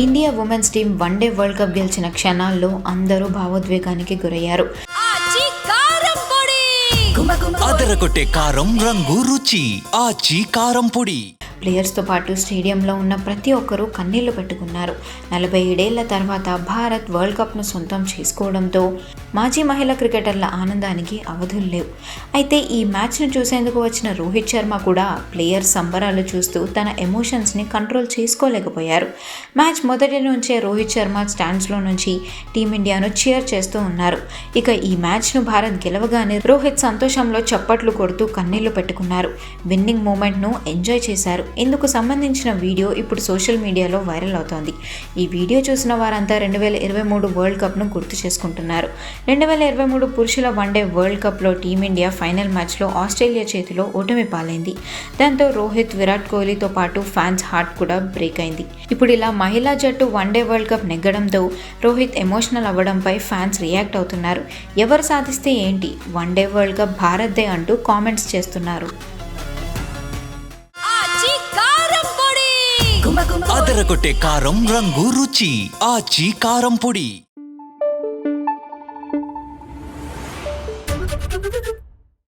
India women's team one day world cup గెలిచిన క్షణాల్లో అందరూ భావోద్వేగానికి గురయ్యారు. అదరగొట్టే కారం రంగు రుచి. ఆచి కారం పొడి. ప్లేయర్స్తో పాటు స్టేడియంలో ఉన్న ప్రతి ఒక్కరూ కన్నీళ్ళు పెట్టుకున్నారు. నలభై ఏడేళ్ళ తర్వాత భారత్ వరల్డ్ కప్ను సొంతం చేసుకోవడంతో మాజీ మహిళా క్రికెటర్ల ఆనందానికి అవధులు లేవు. అయితే ఈ మ్యాచ్ను చూసేందుకు వచ్చిన రోహిత్ శర్మ కూడా ప్లేయర్ సంబరాలు చూస్తూ తన ఎమోషన్స్ని కంట్రోల్ చేసుకోలేకపోయారు. మ్యాచ్ మొదటి నుంచే రోహిత్ శర్మ స్టాండ్స్లో నుంచి టీమిండియాను చీర్ చేస్తూ ఉన్నారు. ఇక ఈ మ్యాచ్ను భారత్ గెలవగానే రోహిత్ సంతోషంలో చప్పట్లు కొడుతూ కన్నీళ్ళు పెట్టుకున్నారు. విన్నింగ్ మూమెంట్ను ఎంజాయ్ చేశారు. ఇందుకు సంబంధించిన వీడియో ఇప్పుడు సోషల్ మీడియాలో వైరల్ అవుతోంది. ఈ వీడియో చూసిన వారంతా రెండు వేల ఇరవై మూడు వరల్డ్ కప్ను గుర్తు చేసుకుంటున్నారు. రెండు వేల ఇరవై మూడు పురుషుల వన్డే వరల్డ్ కప్లో టీమిండియా ఫైనల్ మ్యాచ్లో ఆస్ట్రేలియా చేతిలో ఓటమి పాలైంది. దాంతో రోహిత్ విరాట్ కోహ్లీతో పాటు ఫ్యాన్స్ హార్ట్ కూడా బ్రేక్ అయింది. ఇప్పుడు ఇలా మహిళా జట్టు వన్డే వరల్డ్ కప్ నెగ్గడంతో రోహిత్ ఎమోషనల్ అవ్వడంపై ఫ్యాన్స్ రియాక్ట్ అవుతున్నారు. ఎవరు సాధిస్తే ఏంటి? వన్డే వరల్డ్ కప్ భారత్దే అంటూ కామెంట్స్ చేస్తున్నారు. అదరగొట్టే కారం రంగు రుచి. ఆ ఆచి కారం పొడి.